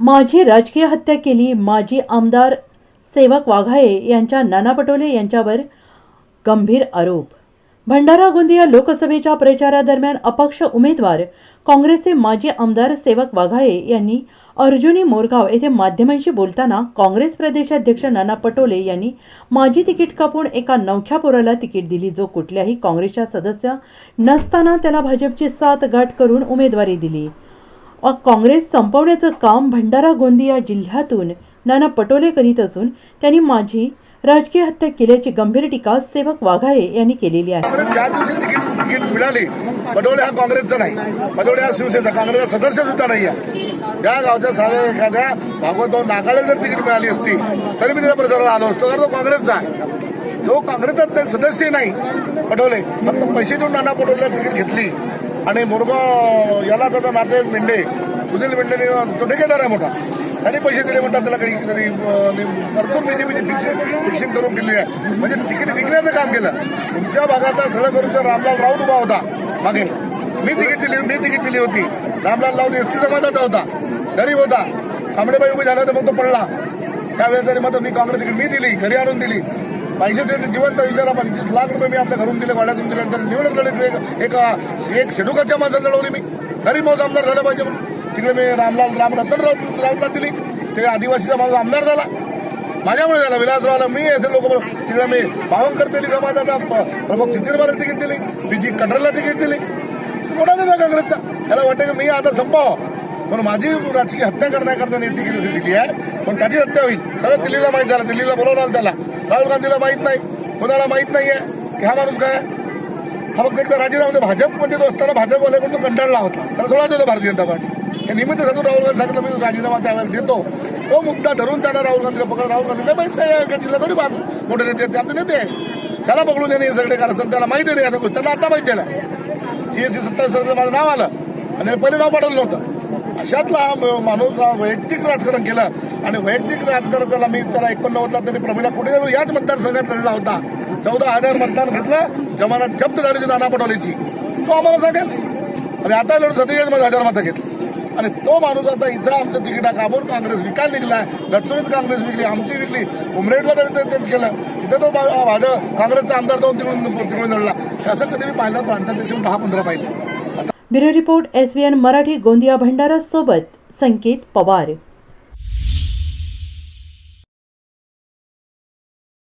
माझी राजकीय हत्या केली माजी आमदार सेवक वाघाये यांच्या नाना पटोले यांच्यावर गंभीर आरोप. भंडारा गोंदिया लोकसभेच्या प्रचारादरम्यान अपक्ष उमेदवार काँग्रेसचे माजी आमदार सेवक वाघाये यांनी अर्जुनी मोरगाव येथे माध्यमांशी बोलताना काँग्रेस प्रदेशाध्यक्ष नाना पटोले यांनी माझी तिकीट कापून एका नवख्या पोराला तिकीट दिली जो कुठल्याही काँग्रेसच्या सदस्य नसताना त्याला भाजपची साथ गाठ करून उमेदवारी दिली. काँग्रेस संपवण्याचं काम भंडारा गोंदिया जिल्ह्यातून नाना पटोले करीत असून त्यांनी माझी राजकीय हत्या केल्याची गंभीर टीका सेवक वाघाळे यांनी केलेली आहे. काँग्रेस ज्या दिवशी तिकीट तिकीट मिळाली पटोले हा काँग्रेसचा नाही. पटोले हा शिवसेना काँग्रेसचा सदस्य सुद्धा नाही आहे. त्या गावच्या साध्या एखाद्या भागवत नागाला जर तिकीट मिळाली असती तरी मी त्याच्या प्रचाराला आलो असतो कारण तो काँग्रेसचा आहे. तो काँग्रेसचा सदस्य नाही पटोले. फक्त पैसे देऊन नाना पटोलेला तिकीट घेतली. आणि मुरगाव याला त्याचा नाते मेंढे सुनील मेंढे तो ठेकेदार आहे मोठा. त्यांनी पैसे दिले म्हणतात त्याला काही तरी भरपूर परतून बीजेपीची फिक्सिंग फिक्सिंग करून दिले आहे. म्हणजे तिकीट विकण्याचं काम केलं. तुमच्या भागातला सडक करूचा रामलाल राऊत उभा होता. मागे. मी तिकीट दिली मी तिकीट दिली होती. रामलाल राऊत एसटी समाजाचा होता. गरीब होता. कांबडेबाई उभी झाला तर मग तो पडला. त्यावेळेस तरी मग मी काँग्रेस तिकीट मी दिली घरी आणून दिली. पाहिजे ते जिवंत विचारा पंचवीस लाख रुपये मी आपल्या घरून दिले वाड्यातून दिले तर निवडून लढवली. एक एका एक शेडुकाच्या माणसाला लढवली मी. तरी मग आमदार झाला पाहिजे म्हणून. तिकडे मी रामलाल राम रतन राऊत राऊतला दिली. ते आदिवासीचा माझा आमदार झाला. माझ्यामुळे झाला विलासरावला मी असे लोक तिकडे मी पावनकर दिली समाजाचा प्रमुख चित्तीरबाला तिकीट दिली. बीजी कटरला तिकीट दिली. मोठा दिला काँग्रेसचा? त्याला वाटतं की मी आता संपाव. म्हणून माझी राजकीय हत्या करण्याकरता नियुक्ती केली दिली आहे. पण त्याची हत्या होईल. सगळं दिल्लीला माहीत झालं. दिल्लीला बोलवणार त्याला. राहुल गांधीला माहीत नाही. कोणाला माहीत नाहीये की हा माणूस काय हा फक्त एकदा राजीनामा म्हणजे भाजपमध्ये तो असताना भाजपवाल्याकडून तो कंटाळला होता. त्याला सोडा दिलं भारतीय जनता पार्टी. हे निमित्त सांगून राहुल गांधी सांगितलं मी राजीनामा त्यावेळेस देतो. तो मुद्दा धरून त्यांना राहुल गांधीला पकड राहुल गांधीला माहीत नाही आहे जिल्हा थोडी पाहतो? मोठे नेते आहेत, ते आमचे नेते आहे त्याला पकडून देणे हे सगळे कारण त्याला माहिती नाही आता गोष्ट. त्यांना आता माहिती आहे सीएससी सत्तावीस तारखेला माझं नाव आलं. आणि पहिले नाव पाठवलं नव्हतं. अशातला हा माणूस वैयक्तिक राजकारण केलं. आणि वैयक्तिक राजकारण त्याला मी त्याला एकोणनव्वदला त्यांनी प्रमिला कुठे याच मतदारसंघात लढला होता. चौदा हजार मतदान घेतलं जमानात जप्त झाली नाना पटोलेची. तो आम्हाला सांगेल. आणि आता लढून सत्तेचाळीस हजार मतं घेतली. आणि तो माणूस आता इथं आमचं तिकिटा काबून काँग्रेस विकायला निघलाय गडचिरोलीत काँग्रेस विकली आमची विकली उमरेडला तरी तेच केलं. तिथं तो माझं काँग्रेसचा आमदार जाऊन तिकडून तिकडून लढला. असं कधी मी पाहिलं प्रांताध्यक्ष दहा पंधरा पाहिलं. Bureau report S Marathi Gondia Bhandara सोबत संकेत पवार.